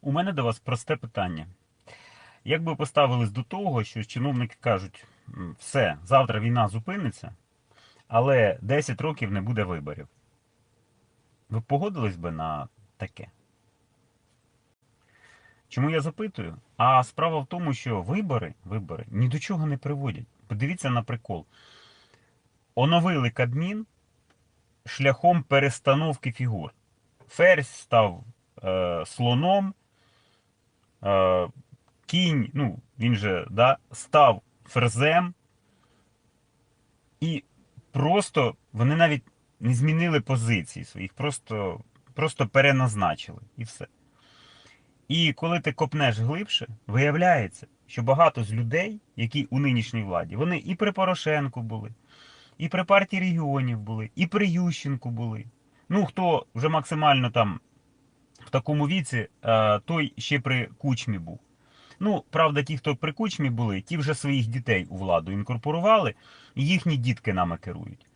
У мене до вас просте питання. Як би поставились до того, що чиновники кажуть, все, завтра війна зупиниться, але 10 років не буде виборів? Ви погодились би на таке? Чому я запитую? А справа в тому, що вибори, вибори ні до чого не приводять. Подивіться на прикол. Оновили Кабмін шляхом перестановки фігур. Ферзь став е, слоном, е, кінь, ну, він же да, став ферзем. І просто вони навіть не змінили позиції своїх, просто, просто переназначили і все. І коли ти копнеш глибше, виявляється, що багато з людей, які у нинішній владі, вони і при Порошенку були, і при партії регіонів були, і при Ющенку були. Ну, хто вже максимально там в такому віці, е, той ще при кучмі був. Ну, правда, ті, хто при кучмі були, ті вже своїх дітей у владу інкорпорували, і їхні дітки нами керують.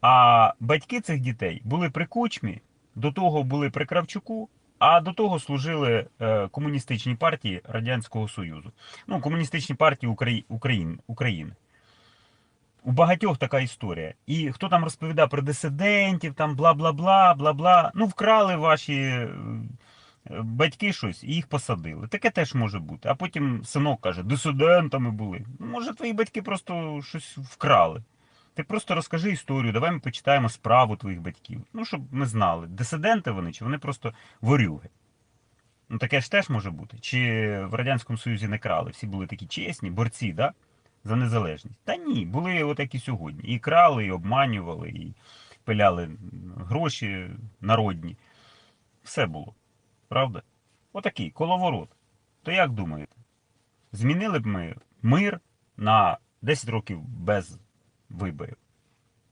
А батьки цих дітей були при кучмі, до того були при Кравчуку, а до того служили е, комуністичній партії Радянського Союзу. Ну, комуністичній партії Украї... Україн... України. У багатьох така історія. І хто там розповідав про дисидентів, там бла-бла-бла, бла-бла. Ну, вкрали ваші батьки щось і їх посадили. Таке теж може бути. А потім синок каже, дисидентами були. Може, твої батьки просто щось вкрали. Ти просто розкажи історію, давай ми почитаємо справу твоїх батьків. Ну, щоб ми знали, дисиденти вони чи вони просто ворюги. Ну, таке ж теж може бути. Чи в Радянському Союзі не крали? Всі були такі чесні, борці, да? за незалежність. Та ні, були отакі сьогодні. І крали, і обманювали, і пиляли гроші народні. Все було. Правда? Отакий коловорот. То як думаєте? Змінили б ми мир на 10 років без виборів?